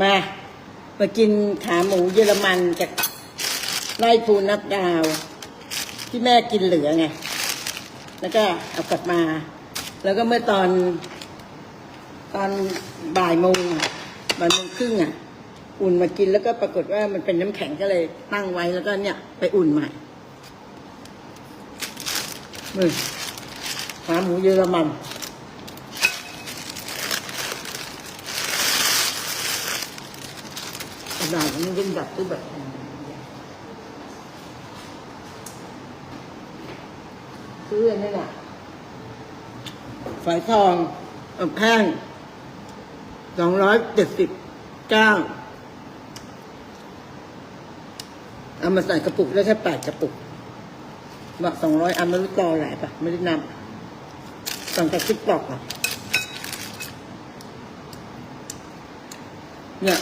มา มากินขาหมูเยอรมันจากไร่ภูนับดาว ที่แม่กินเหลือไง แล้วก็เอากลับมา แล้วก็เมื่อตอนตอนบ่ายโมงบ่ายโมงครึ่งอะ อุ่นมากินแล้วก็ปรากฏว่ามันเป็นน้ำแข็งก็เลยตั้งไว้แล้วก็เนี่ย ไปอุ่นใหม่นี่ขาหมูเยอรมัน กระดาษมันเป็นแบบที่แบบซื้ออันนี้น่ะฝอยทองอบแห้งสองร้อยเจ็ดสิบเก้าเอามาใส่กระปุกได้แค่แปดกระปุกบอกสองร้อยอันไม่รู้ตอหลายปะไม่ได้นำสั่งจากทิกตอกอะเนี่ย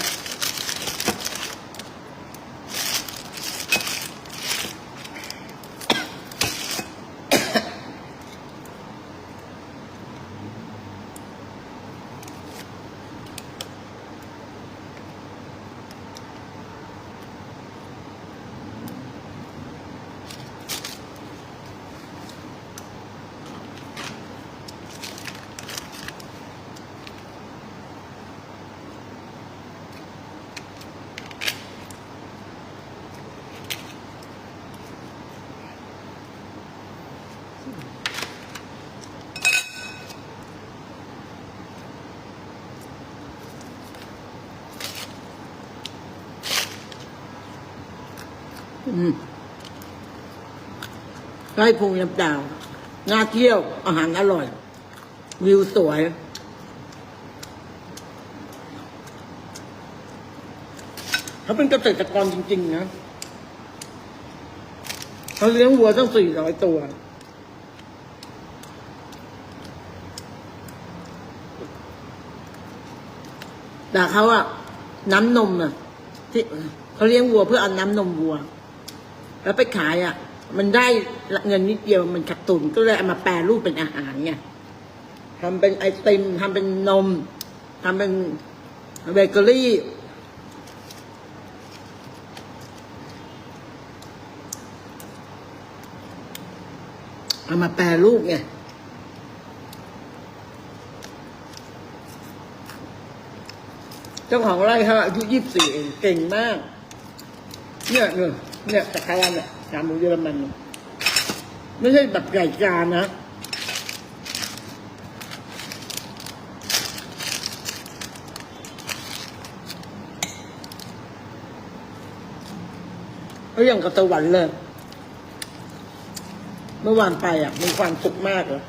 ไร่ภูน้ำดาวน่าเที่ยว อาหารอร่อย วิวสวย เขาเป็นเกษตรกรจริง ๆ นะเขาเลี้ยงวัวตั้งสี่ร้อยตัวแต่เขาอะน้ำนมอะที่เขาเลี้ยงวัวเพื่อเอาน้ำนมวัว แล้วไปขายอะ มันได้เงินนิดเดียวมันขาดทุนก็เลยเอามาแปรรูปเป็นอาหารไงทำเป็นไอติมทำเป็นนมทำเป็นเบเกอรี่เอามาแปรรูปไงเจ้าของไร่เขาอายุยี่สิบสี่เองเก่งมาก เนี่ยเนี่ย เนี่ยจักรยานเนี่ยจาหมูเยอรมัน ไม่ใช่แบบใหญ่จานนะก็อย่างกับตะวันเลย เมื่อวานไปอะ มีความสุขมากเลย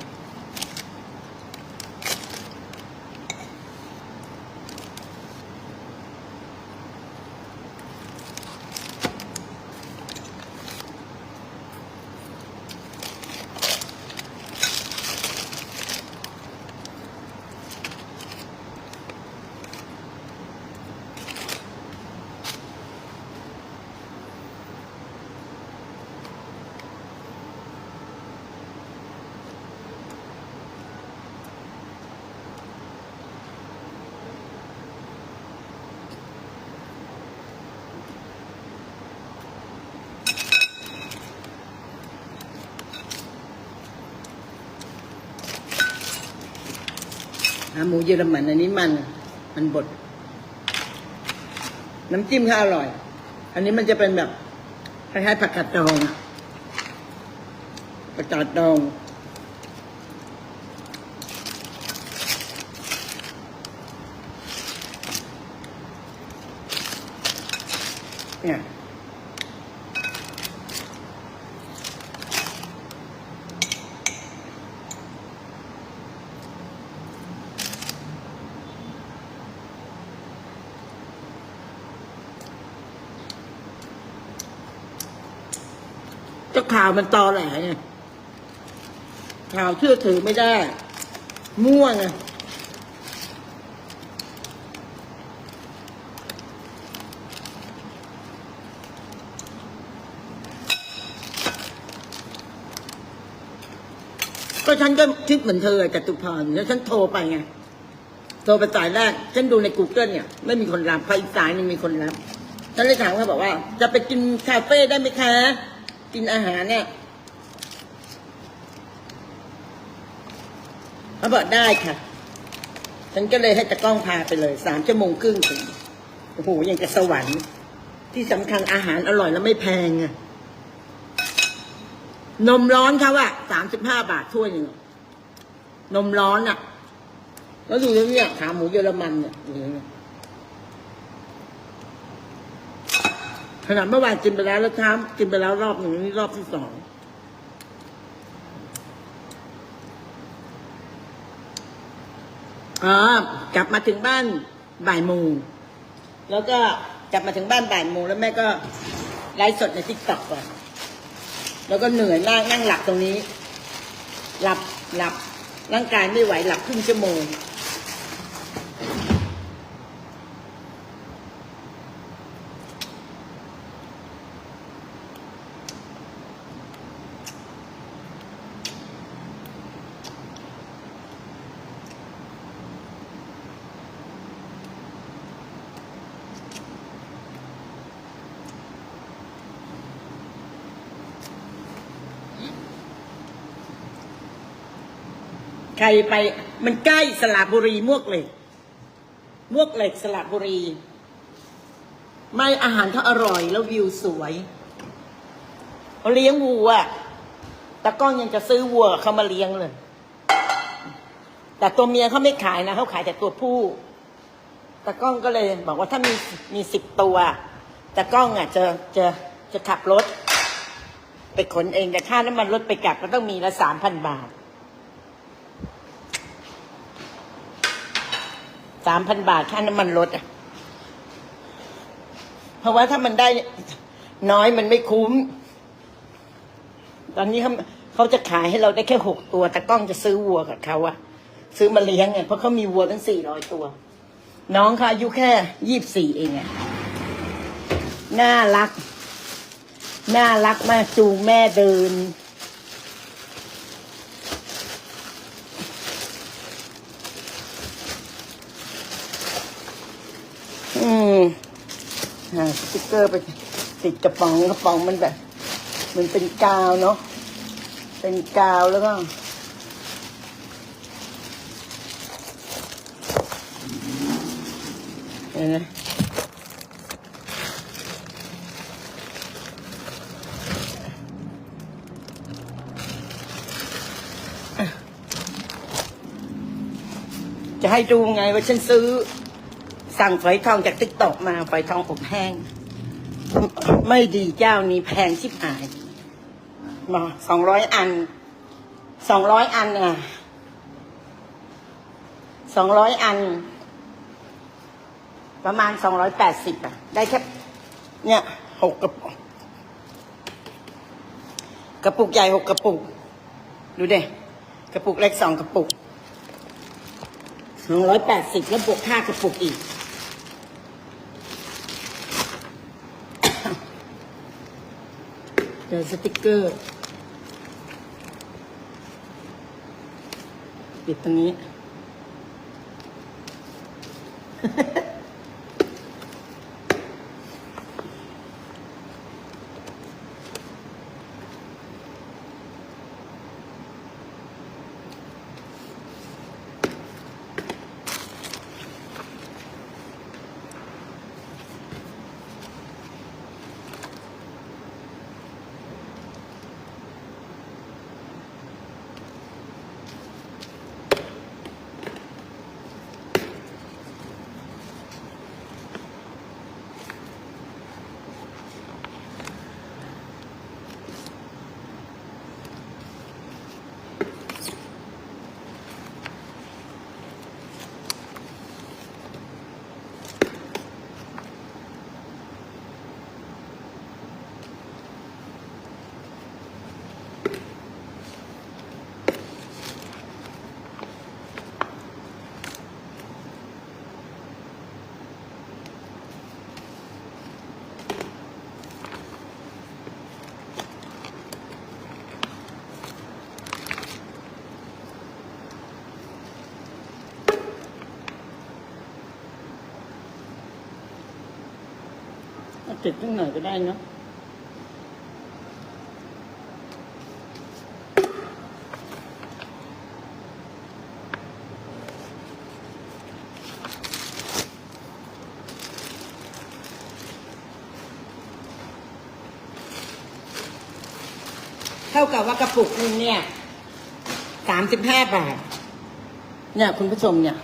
ขาหมูเยอรมันอันนี้มัน มันบด น้ำจิ้มก็อร่อย อันนี้มันจะเป็นแบบคล้ายๆผักกาดดองผักกาดดอง เนี่ย ข่าวมันตอแหลไงข่าวเชื่อถือไม่ได้ มั่วไงก็ฉันก็คิดเหมือนเธอจตุพรแล้วฉันโทรไปไงโทรไปสายแรก ฉันดูใน Google เนี่ย ไม่มีคนรับพออีกสายนึงมีคนรับ ฉันเลยถามเขาบอกว่า จะไปกินคาเฟ่ได้ไหมคะ กินอาหารเนี่ยเขาบอกได้ค่ะ ฉันก็เลยให้ตะกล้องพาไปเลยสามชั่วโมงครึ่งถึงโอ้โหยังกับสวรรค์ ที่สำคัญอาหารอร่อยแล้วไม่แพงอะนมร้อนเขาอะสามสิบห้าบาทถ้วยหนึ่งนมร้อนอะแล้วดูเนี่ยขาหมูเยอรมันเนี่ยดูเนี่ยขนาดเมื่อวานกินไปแล้วแล้วเช้ากินไปแล้วรอบหนึ่งนี่รอบที่สองอ๋อกลับมาถึงบ้านบ่ายโมงแล้วก็กลับมาถึงบ้านบ่ายโมงแล้วแม่ก็ไลฟ์สดในทิกตอกก่อน แล้วก็เหนื่อยนั่งนั่งหลับตรงนี้ หลับหลับร่างกายไม่ไหวหลับครึ่งชั่วโมง ใครไป มันใกล้สระบุรีมวกเหล็กมวกเหล็กสระบุรี ไม่อาหารเขาอร่อยแล้ววิวสวยเลี้ยงวัวตะก้องยังจะซื้อวัวเขามาเลี้ยงเลย แต่ตัวเมียเขาไม่ขายนะเขาขายแต่ตัวผู้ตะก้องก็เลยบอกว่าถ้ามีมีสิบตัวตะก้องอะจะจะจะขับรถ ไปขนเองแต่ค่าน้ำมันรถไปกลับก็ต้องมีละสามพันบาท สามพันบาทค่าน้ำมันรถอะ เพราะว่าถ้ามันได้น้อยมันไม่คุ้ม ตอนนี้เขาเขาจะขายให้เราได้แค่หกตัว แต่กล้องจะซื้อวัวกับเขาอะซื้อมาเลี้ยงไงเพราะเขามีวัวตั้งสี่ร้อยตัว น้องเขาอายุแค่ยี่บสี่เองอะน่ารัก น่ารักมากจูงแม่เดิน อืมหาสติ๊กเกอร์ไปติดกระป๋องกระป๋องมันแบบ มันเป็นกาวเนาะเป็นกาวแล้วก็เห็นไหมจะให้ดูไงว่าฉันซื้อ สั่งฝอยทองจากติ๊กตอกมาฝอยทองอบแห้ง ไม่ดีเจ้านี้แพงชิบหายมาสองร้อยอันสองร้อยอันอะสองร้อยอัน ประมาณสองร้อยแปดสิบอะ ได้แค่เนี่ยหกกระปุกกระปุกใหญ่หกกระปุก ดูเด้กระปุกเล็กสองกระปุกสองร้อยแปดสิบแล้วบวกค่ากระปุกอีก เจอสติกเกอร์ ปิดตรงนี้ ติดตั้งหน่อยก็ได้เนาะเท่ากับว่ากระปุกนึงเนี่ยสามสิบห้าบาท เนี่ย คุณผู้ชมเนี่ย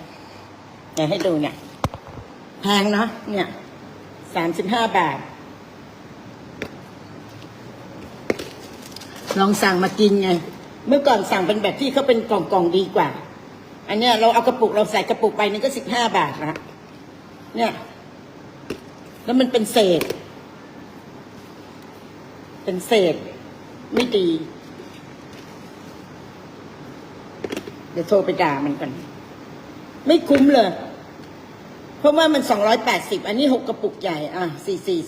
เดี๋ยให้ดูเนี่ย แพงเนาะเนี่ย สามสิบห้าบาท ลองสั่งมากินไง เมื่อก่อนสั่งเป็นแบบที่เขาเป็นกล่องกล่องๆดีกว่า อันเนี้ยเราเอากระปุกเราใส่กระปุกไปนึงก็สิบห้าบาทละเนี่ย แล้วมันเป็นเศษ เป็นเศษ ไม่ดี เดี๋ยวโทรไปด่ามันกัน ไม่คุ้มเลย เพราะว่ามันสองร้อยแปดสิบอันนี้หกกระปุกใหญ่ อะสี่สี่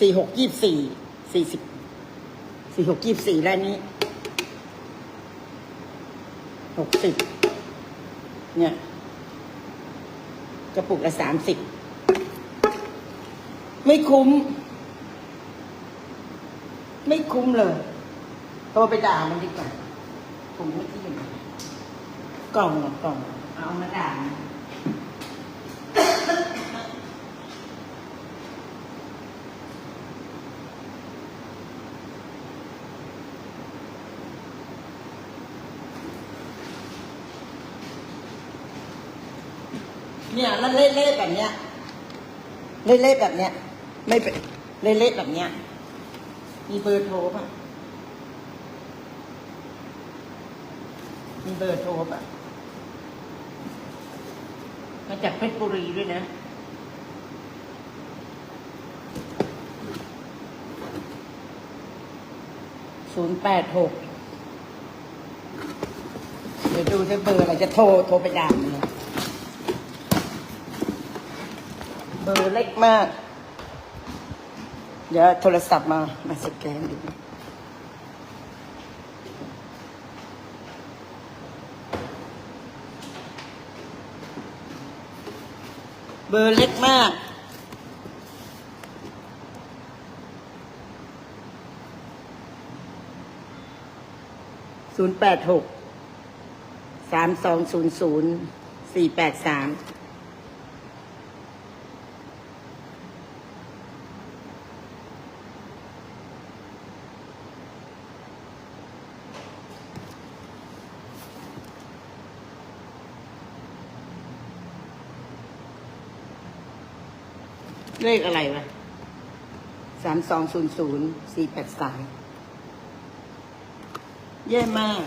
สี่หกยี่สี่สี่สิบสี่หกยี่สี่แล้วนี้หกสิบเนี่ย กระปุกละสามสิบไม่คุ้ม ไม่คุ้มเลยโทรไปด่ามันดีกว่าผมไม่ที่ยังกล่องอะกล่อง เอามาด่ามัน เนี่ยแล้วเละๆแบบเนี้ยเละๆแบบเนี้ย ไม่เป็นเละๆแบบเนี้ย มีเบอร์โทรป่ะ มีเบอร์โทรป่ะ มาจากเพชรบุรีด้วยนะศูนย์แปดหกเดี๋ยวดูจะเบอร์อะไรจะโทร โทรไปด่ามันเลย เบอร์เล็กมาก เดี๋ยวโทรศัพท์มามาสแกนดูเบอร์เล็กมาก ศูนย์แปดหก สามสองศูนย์ศูนย์สี่แปดสาม เลขอะไรวะสามสองศูนย์ศูนย์สี่แปดสามแย่มาก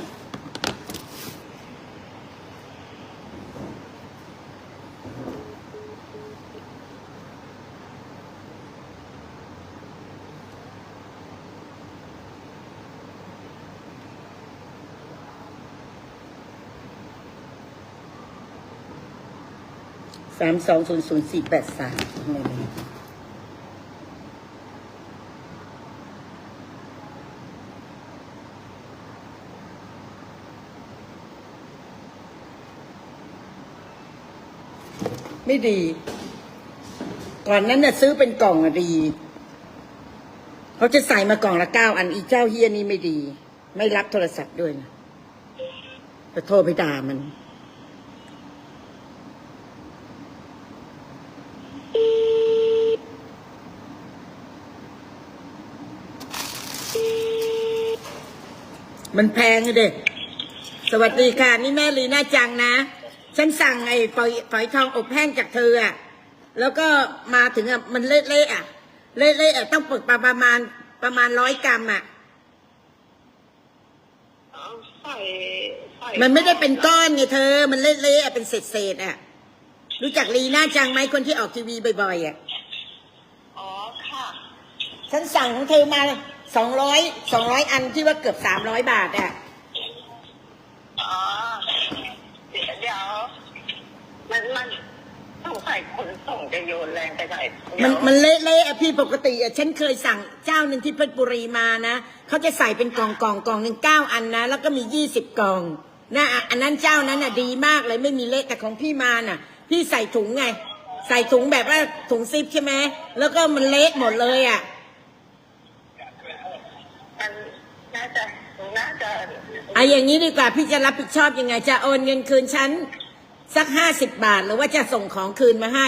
สามสองศูนย์ศูนย์สี่แปดสามไม่รู้ไม่ดี ก่อนนั้นน่ะซื้อเป็นกล่องอะดี เขาจะใส่มากล่องละเก้าอันอีเจ้าเฮียนี่ไม่ดี ไม่รับโทรศัพท์ด้วยนะจะโทรไปด่ามัน มันแพงเลยเด็ก สวัสดีค่ะ นี่แม่ลีน่าจังนะ ฉันสั่งไอ้ฝอยฝอยทองอบแห้งจากเธออะแล้วก็มาถึงอะมันเละๆอะเละๆอะต้องปึกประมาณประมาณร้อยกรัมอะเอาใส่ใส่มันไม่ได้เป็นก้อนไงเธอ มันเละๆอะเป็นเศษๆอะรู้จักลีน่าจังไหมคนที่ออกทีวีบ่อยๆอะอ๋อค่ะ ฉันสั่งของเธอมา สองร้อยสองร้อยอันที่ว่าเกือบสามร้อยบาทอะอ๋อเดี๋ยวเดี๋ยวมันมันต้องใส่ขนส่งจะโยนแรงไปไหนเดี๋มัยนวมันเละๆอะพี่ปกติอะฉันเคยสั่งเจ้าหนึ่งที่เพชรบุรีมานะเขาจะใส่เป็นกล่องกล่องกล่องหนึ่งเก้าอันนะแล้วก็มียี่สิบกล่องนะอะอันนั้นเจ้านั้นอะดีมากเลยไม่มีเละแต่ของพี่มาน่ะ พี่ใส่ถุงไง ใส่ถุงแบบว่าถุงซิปใช่ไหมแล้วก็มันเละหมดเลยอะ มันน่าจะน่าจะเอาอย่างนี้ดีกว่าพี่จะรับผิดชอบยังไง จะโอนเงินคืนฉันสักห้าสิบบาทหรือว่าจะส่งของคืนมาให้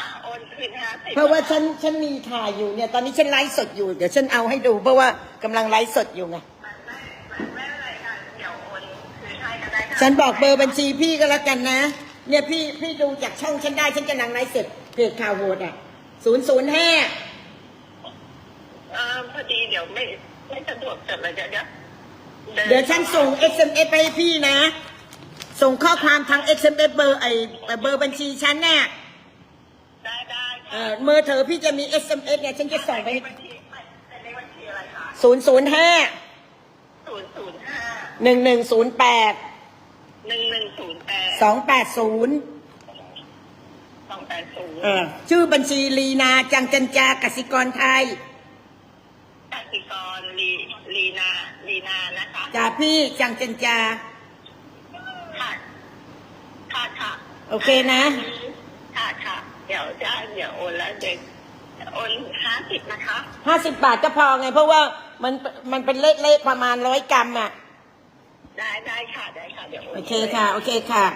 อะโอนคืนห้าสิบเพราะว่าฉันฉันมีถ่ายอยู่เนี่ย ตอนนี้ฉันไลฟ์สดอยู่เดี๋ยวฉันเอาให้ดูเพราะว่ากำลังไลฟ์สดอยู่ไงไม่ไม่ไม่เป็นไรค่ะเดี๋ยวโอนคืนให้ก็ได้ค่ะฉันบอกเบอร์บัญชีพี่ก็แล้วกันนะ เนี่ยพี่พี่ดูจากช่องฉันได้ฉันกำลังไลฟ์สดเพจข่าวโหวตอะศูนย์ศูนย์ห้า เออพอดีเดี๋ยว ไม่ไม่สะดวกจดเลยเดี๋ยวเดี๋ยวเดี๋ยวฉันส่ง SMS ไปให้พี่นะ ส่งข้อความทาง SMS เบอร์ไอเบอร์บัญชีฉันน่ะได้ได้เออเมื่อเธอพี่จะมี SMS เนี่ยฉันจะส่งไปในบัญชีไม่ในบัญชีอะไรคะศูนย์ศูนย์ห้าศูนย์ศูนย์ห้าหนึ่งหนึ่งศูนย์แปดหนึ่งหนึ่งศูนย์แปดสองแปดศูนย์สองแปดศูนย์เออชื่อบัญชีลีนาจังจันจากสิกรไทย กสิกรลีลีนาลีนานะคะจ่าพี่จังจันจาค่ะค่ะค่ะโอเคนะ ค่ะค่ะเดี๋ยวจะเดี๋ยวโอนแล้วเด็กโอนห้าสิบนะคะห้าสิบบาทก็พอไง เพราะว่ามันมันเป็นเละๆประมาณร้อยกรัมอะ ได้ได้ค่ะได้ค่ะเดี๋ยวโอนโอเคค่ะ โอเคค่ะ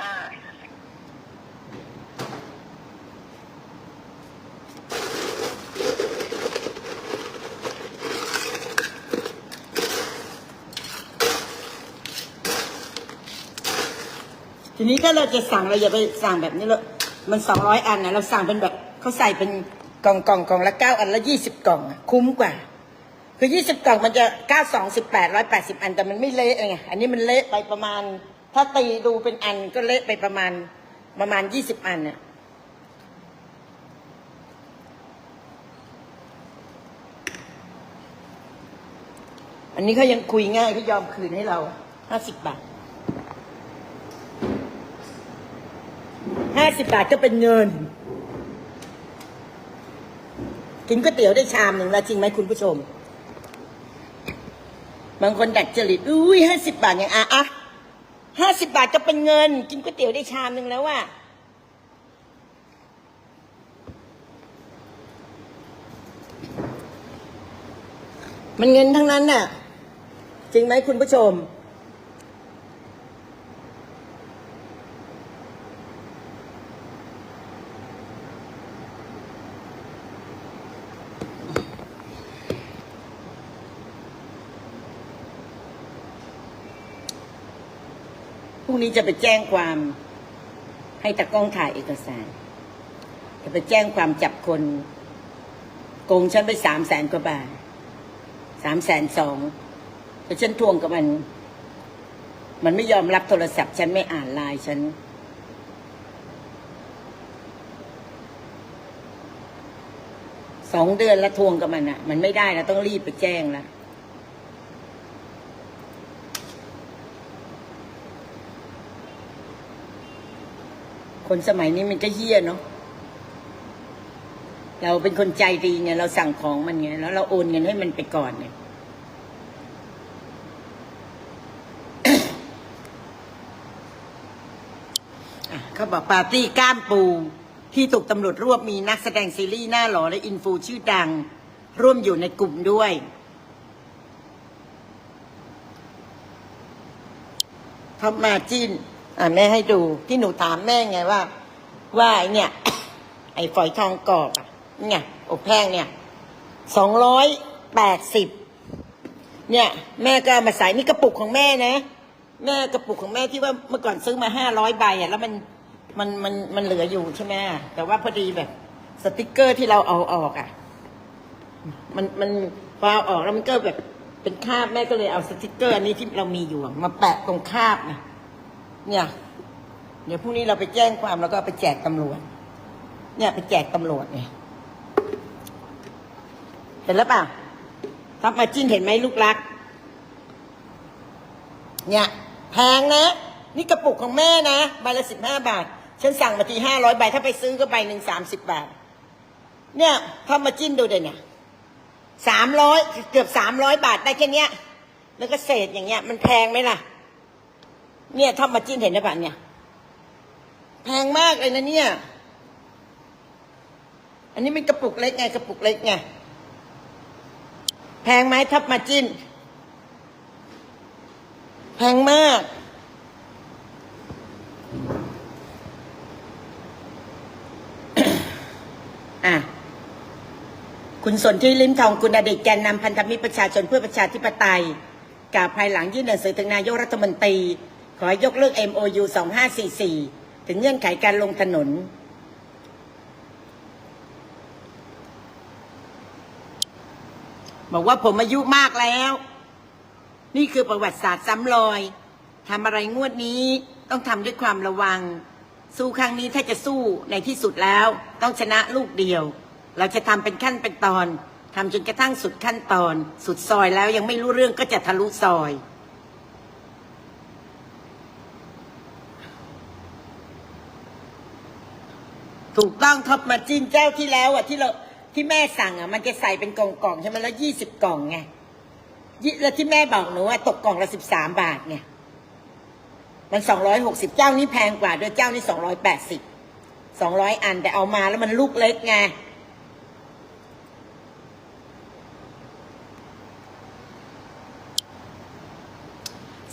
อ่า นี้ถ้าเราจะสั่งเราอย่าไปสั่งแบบนี้เลยมันสองร้อยอันนะเราสั่งเป็นแบบเขาใส่เป็นกล่องกล่องกล่องละเก้าอันละยี่สิบกล่องอะคุ้มกว่า คือยี่สิบกล่องมันจะเก้าสองสิบแปดร้อยแปดสิบอันแต่มันไม่เละไงอันนี้มันเละไปประมาณ ถ้าตีดูเป็นอันก็เละไปประมาณประมาณยี่สิบอันเนี่ยอันนี้เขายังคุยง่ายเขายอมคืนให้เราห้าสิบบาท ห้าสิบบาทก็เป็นเงิน กินก๋วยเตี๋ยวได้ชามหนึ่งแล้วจริงไหมคุณผู้ชม บางคนดัดจริตอุ้ยห้าสิบบาทอย่างอะอะห้าสิบบาทก็เป็นเงิน กินก๋วยเตี๋ยวได้ชามหนึ่งแล้วว่ะมันเงินทั้งนั้นน่ะ จริงไหมคุณผู้ชม นี้จะไปแจ้งความให้ตะกล้องถ่ายเอกสาร จะไปแจ้งความจับคนโกงฉันไปสามแสนกว่าบาทสามแสนสองแต่ฉันทวงกับมัน มันไม่ยอมรับโทรศัพท์ ฉันไม่อ่านไลน์ฉัน สองเดือนแล้วทวงกับมันอะ มันไม่ได้แล้วต้องรีบไปแจ้งแล้ว คนสมัยนี้มันก็เฮี้ยเนาะเราเป็นคนใจดีไงเราสั่งของมันไงแล้วเราโอนเงินให้มันไปก่อนเนี่ยเขาบอกปาร์ตี้ก้ามปู ที่ถูกตำรวจรวบมีนักแสดงซีรีส์หน้าหล่อและอินฟูชื่อดัง ร่วมอยู่ในกลุ่มด้วยท็อปมาจิน อะแม่ให้ดูที่หนูถามแม่ไงว่า ว่าไอเนี่ย ไอฝอยทองกรอบอะเนี่ยอบแห้งเนี่ยสองร้อยแปดสิบเนี่ย แม่ก็เอามาใส่นี่กระปุกของแม่นะแม่กระปุกของแม่ที่ว่าเมื่อก่อนซื้อมาห้าร้อยใบอะแล้วมันมันมันมันเหลืออยู่ใช่ไหมแต่ว่าพอดีแบบ สติกเกอร์ที่เราเอาออกอะ มันมันพอเอาออกแล้วมันก็แบบเป็นคาบแม่ก็เลยเอาสติกเกอร์อันนี้ที่เรามีอยู่มาแปะตรงคาบนะ เนี่ย เดี๋ยวพรุ่งนี้เราไปแจ้งความแล้วก็ไปแจกตำรวจ เนี่ยไปแจกตำรวจเนี่ยเห็นแล้วเปล่าทับมาจิ้นเห็นไหมลูกรัก เนี่ยแพงนะ นี่กระปุกของแม่นะใบละสิบห้าบาท ฉันสั่งมาทีห้าร้อยใบถ้าไปซื้อก็ใบหนึ่งสามสิบบาท เนี่ยทับมาจิ้นดูเดี๋ยวเนี่ยสามร้อยเกือบสามร้อยบาทได้แค่เนี้ย แล้วก็เศษอย่างเงี้ย มันแพงไหมล่ะ เนี่ยทับมาจิ้นเห็นไหมปะเนี่ย แพงมากเลยนะเนี่ย อันนี้มันกระปุกเล็กไง กระปุกเล็กไง แพงไหมทับมาจิ้น แพงมาก อะคุณสนที่ลิ้มทองคุณอดีตแกนนำพันธมิตรประชาชนเพื่อประชาธิปไตยกล่าวภายหลังยื่นหนังสือถึงนายกรัฐมนตรี ให้ยกเลิก MOU 2544 ถึงเงื่อนไขการลงถนน บอกว่าผมอายุมากแล้ว นี่คือประวัติศาสตร์ซ้ำรอยทำอะไรงวดนี้ต้องทำด้วยความระวัง สู้ครั้งนี้ถ้าจะสู้ในที่สุดแล้ว ต้องชนะลูกเดียว เราจะทำเป็นขั้นเป็นตอนทำจนกระทั่งสุดขั้นตอน สุดซอยแล้วยังไม่รู้เรื่องก็จะทะลุซอย ถูกต้องท็อปมาจินเจ้าที่แล้วอะที่เราที่แม่สั่งอะมันจะใส่เป็นกล่องๆใช่ไหมแล้วยี่สิบกล่องไงยี่แล้วที่แม่บอกหนูว่าตกกล่องละสิบสามบาทเนี่ยมันสองร้อยหกสิบเจ้านี้แพงกว่าด้วยเจ้านี้สองร้อยแปดสิบสองร้อยอันแต่เอามาแล้วมันลูกเล็กไง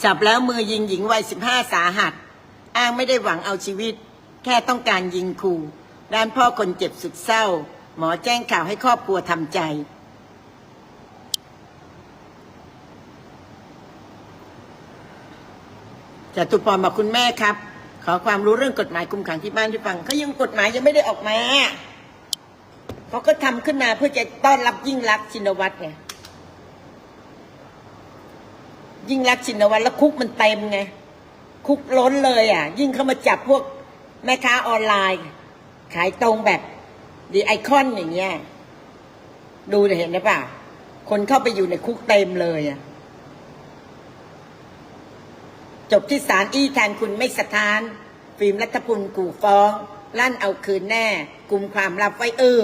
จับแล้วมือยิงหญิงวัยสิบห้าสาหัส อ้างไม่ได้หวังเอาชีวิต แค่ต้องการยิงขู่ ด้านพ่อคนเจ็บสุดเศร้า หมอแจ้งข่าวให้ครอบครัวทำใจ จตุพรบอกคุณแม่ครับ ขอความรู้เรื่องกฎหมายคุมขังที่บ้านที่ฟังเขายังกฎหมายยังไม่ได้ออกมาเขาก็ทำขึ้นมาเพื่อจะต้อนรับยิ่งรักชินวัตรไงยิ่งรักชินวัตรแล้วคุกมันเต็มไงคุกล้นเลยอะ ยิ่งเข้ามาจับพวกแม่ค้าออนไลน์ ขายตรงแบบดีไอคอนอย่างเงี้ย ดูจะเห็นไหมเปล่า คนเข้าไปอยู่ในคุกเต็มเลยอะจบที่ศาลอี้แทนคุณไม่สถาน ฟิล์มรัฐพลกู่ฟ้อง ลั่นเอาคืนแน่กลุ่มความลับไว้เออ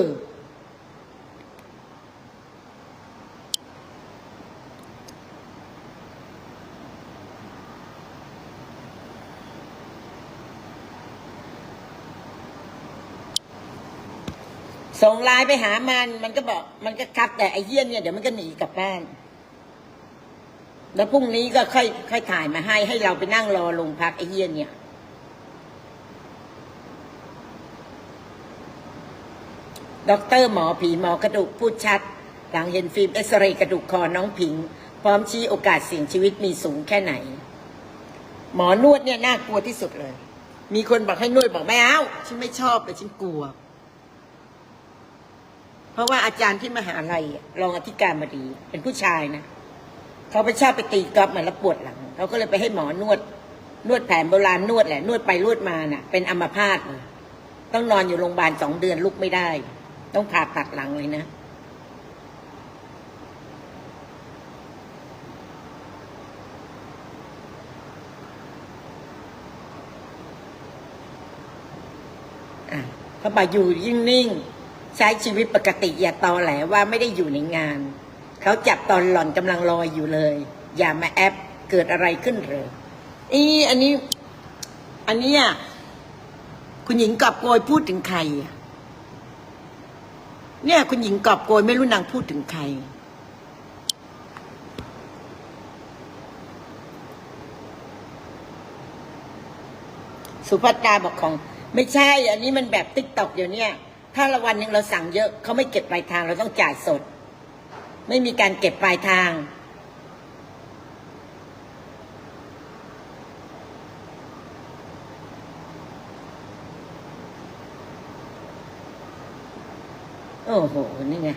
ส่งไลน์ไปหามัน มันก็บอก มันก็คัดแต่ไอ้เหี้ยนเนี่ยเดี๋ยวมันก็หนีกลับบ้าน แล้วพรุ่งนี้ก็ค่อยค่อยถ่ายมาให้ ให้เราไปนั่งรอลงพักไอ้เหี้ยนเนี่ย ด็อกเตอร์หมอผีหมอกระดูกพูดชัด หลังเห็นฟิล์มเอ็กซเรย์กระดูกคอน้องผิง พร้อมชี้โอกาสเสี่ยงชีวิตมีสูงแค่ไหน หมอนวดเนี่ยน่ากลัวที่สุดเลย มีคนบอกให้นวดบอกไม่เอา ฉันไม่ชอบเลยฉันกลัว เพราะว่าอาจารย์ที่มหาลัยรองอธิการบดี เป็นผู้ชายนะเขาไปชอบไปตีกอล์ฟมาแล้วปวดหลังเขาก็เลยไปให้หมอนวด นวดแผนโบราณนวดแหละนวดไปนวดมาน่ะ เป็นอัมพาตเลยต้องนอนอยู่โรงพยาบาลสองเดือนลุกไม่ได้ ต้องผ่าตัดหลังเลยนะอะเขาบอกอยู่ยิ่งนิ่ง ใช้ชีวิตปกติอย่าตอแหลว่าไม่ได้อยู่ในงาน เขาจับตอนหล่อนกำลังลอยอยู่เลย อย่ามาแอปเกิดอะไรขึ้นเหรออีอันนี้ อันนี้คุณหญิงกอบโกยพูดถึงใครเนี่ย คุณหญิงกอบโกยไม่รู้นางพูดถึงใคร สุภัตราบอกของ ไม่ใช่ อันนี้มันแบบติ๊กตอกเดี๋ยวเนี้ย ถ้าละวันหนึ่งเราสั่งเยอะเขาไม่เก็บปลายทางเราต้องจ่ายสด ไม่มีการเก็บปลายทาง โอ้โห นี่ไง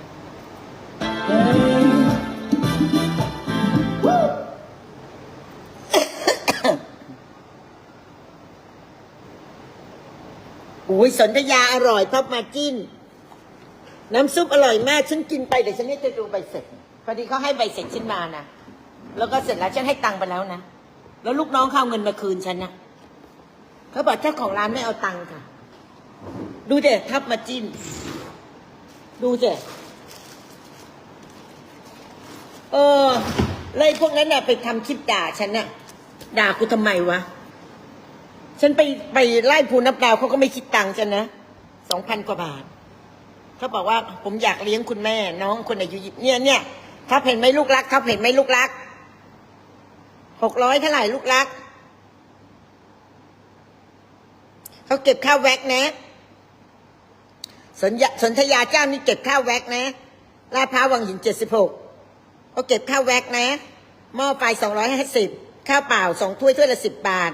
สนธยาอร่อยท็อปมาจิ้น น้ำซุปอร่อยมาก ฉันกินไปเดี๋ยวฉันนี่จะดูใบเสร็จ พอดีเขาให้ใบเสร็จฉันมานะ แล้วก็เสร็จแล้วฉันให้ตังค์ไปแล้วนะ แล้วลูกน้องเขาเอาเงินมาคืนฉันนะเขาบอกเจ้าของร้านไม่เอาตังค์ค่ะ ดูเด็ทับมาจิ้น ดูเด็เออแล้วไอ้พวกนั้นน่ะไปทำคลิปด่าฉันน่ะ ด่ากูทำไมวะ ฉันไปไปไล่ภูนับดาวเขาก็ไม่คิดตังค์ฉันนะสองพันกว่าบาทเขาบอกว่าผมอยากเลี้ยงคุณแม่ น้องคนอายุยี่เนี่ยเนี่ยถ้าเห็นไหมลูกรักถ้าเห็นไหมลูกรักหกร้อยเท่าไหร่ลูกรักเขาเก็บค่าแว็กนะสนยสนธยาเจ้านี่เก็บค่าแว็กนะลาดพร้าววังหินเจ็ดสิบหกเขาเก็บค่าแว็กนะหม้อไฟสองร้อยห้าสิบข้าวเปล่าสองถ้วยถ้วยละสิบบาท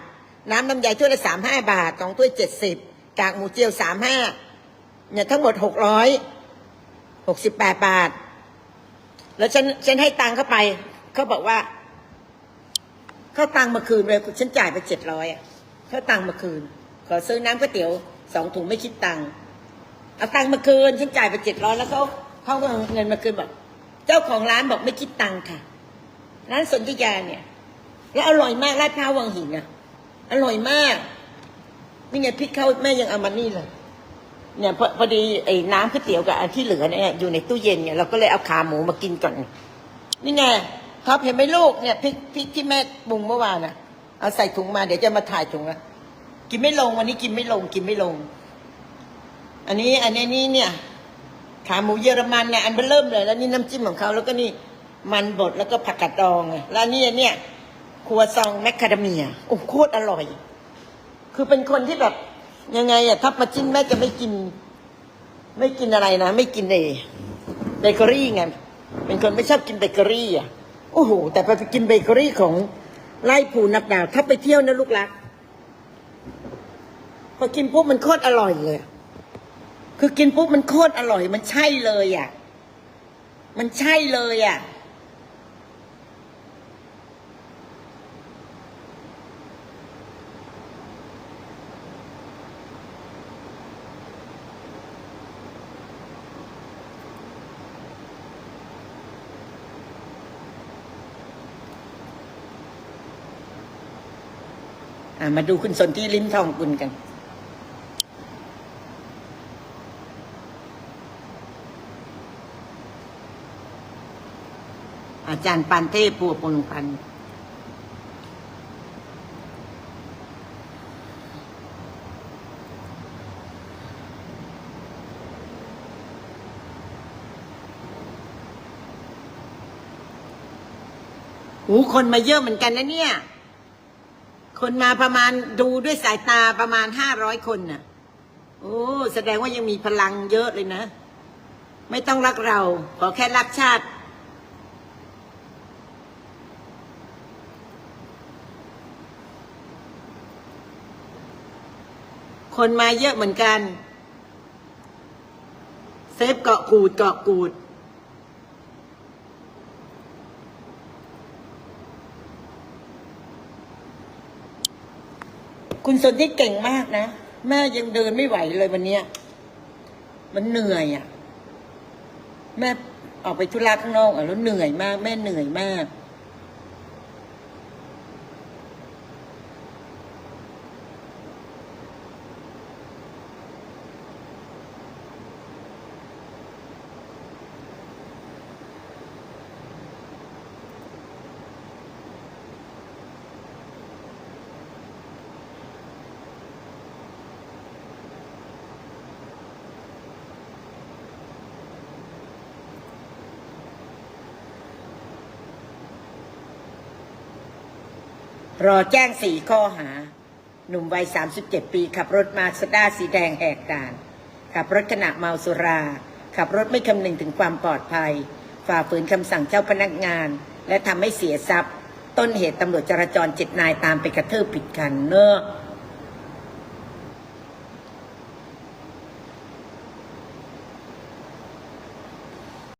น้ำลำไยถ้วยละสามห้าบาทสองถ้วยเจ็ดสิบกากหมูเจียวสามห้าเนี่ยทั้งหมดหกร้อยหกสิบแปดบาท แล้วฉันฉันให้ตังค์เข้าไปเขาบอกว่าเขาตังค์มาคืนเลยฉันจ่ายไปเจ็ดร้อยเขาตังค์มาคืน ขอซื้อน้ำก๋วยเตี๋ยวสองถุงไม่คิดตังค์เอาตังค์มาคืนฉันจ่ายไปเจ็ดร้อยแล้วเขาเขาก็เอาเงินมาคืนบอกเจ้าของร้านบอกไม่คิดตังค์ค่ะร้านสนธิยาเนี่ย แล้วอร่อยมากลาดพร้าววังหินอะ อร่อยมาก นี่ไงพริกเขาแม่ยังเอามานี่เลยเนี่ยพอพอดีไอ้น้ำก๋วยเตี๋ยวกับอันที่เหลือเนี่ยอยู่ในตู้เย็นเนี่ยเราก็เลยเอาขาหมูมากินก่อน นี่ไงท็อปเห็นไหมลูกเนี่ยพริกพริกที่แม่ปรุงเมื่อวานน่ะเอาใส่ถุงมาเดี๋ยวจะมาถ่ายถุงละกินไม่ลงวันนี้กินไม่ลงกินไม่ลง อันนี้อันนี้นี่เนี่ย ขาหมูเยอรมันเนี่ยอันเบอร์เริ่มเลย แล้วนี่น้ำจิ้มของเขาแล้วก็นี่มันบดแล้วก็ผักกาดดองไงแล้วนี่เนี่ย ครัวซองแมคคาเดเมียโอ้โคตรอร่อย คือเป็นคนที่แบบยังไงอะถ้ามาจิ้นแม่จะไม่กิน ไม่กินอะไรนะ ไม่กินเอเบเกอรี่ไงเป็นคนไม่ชอบกินเบเกอรี่อะโอ้โหแต่ไปกินเบเกอรี่ของไล่ภูนับดาว ถ้าไปเที่ยวนะลูกรักพอกินปุ๊บมันโคตรอร่อยเลย คือกินปุ๊บมันโคตรอร่อย มันใช่เลยอะ มันใช่เลยอะ มาดูคุณสนที่ลิ้มทองกุลกัน อาจารย์ปานเทพปัวปนพันธ์โอ้คนมาเยอะเหมือนกันนะเนี่ย คนมาประมาณดูด้วยสายตาประมาณห้าร้อยคนน่ะ โอ้ แสดงว่ายังมีพลังเยอะเลยนะ ไม่ต้องรักเรา ขอแค่รักชาติ คนมาเยอะเหมือนกัน เซฟเกาะกูดเกาะกูด คุณสนที่เก่งมากนะ แม่ยังเดินไม่ไหวเลยวันเนี้ยมันเหนื่อยอะ่ะ แม่ออกไปธุระข้างนอกอะแล้วเหนื่อยมาก แม่เหนื่อยมาก รอแจ้งสี่ข้อหา หนุ่มวัย 37 ปี ขับรถมาสด้าสีแดงแหกด่าน ขับรถขณะเมาสุรา ขับรถไม่คำนึงถึงความปลอดภัย ฝ่าฝืนคำสั่งเจ้าพนักงาน และทำให้เสียทรัพย์ ต้นเหตุตำรวจจราจรเจ็ดนายตามไปกระทืบผิดคันเนอะ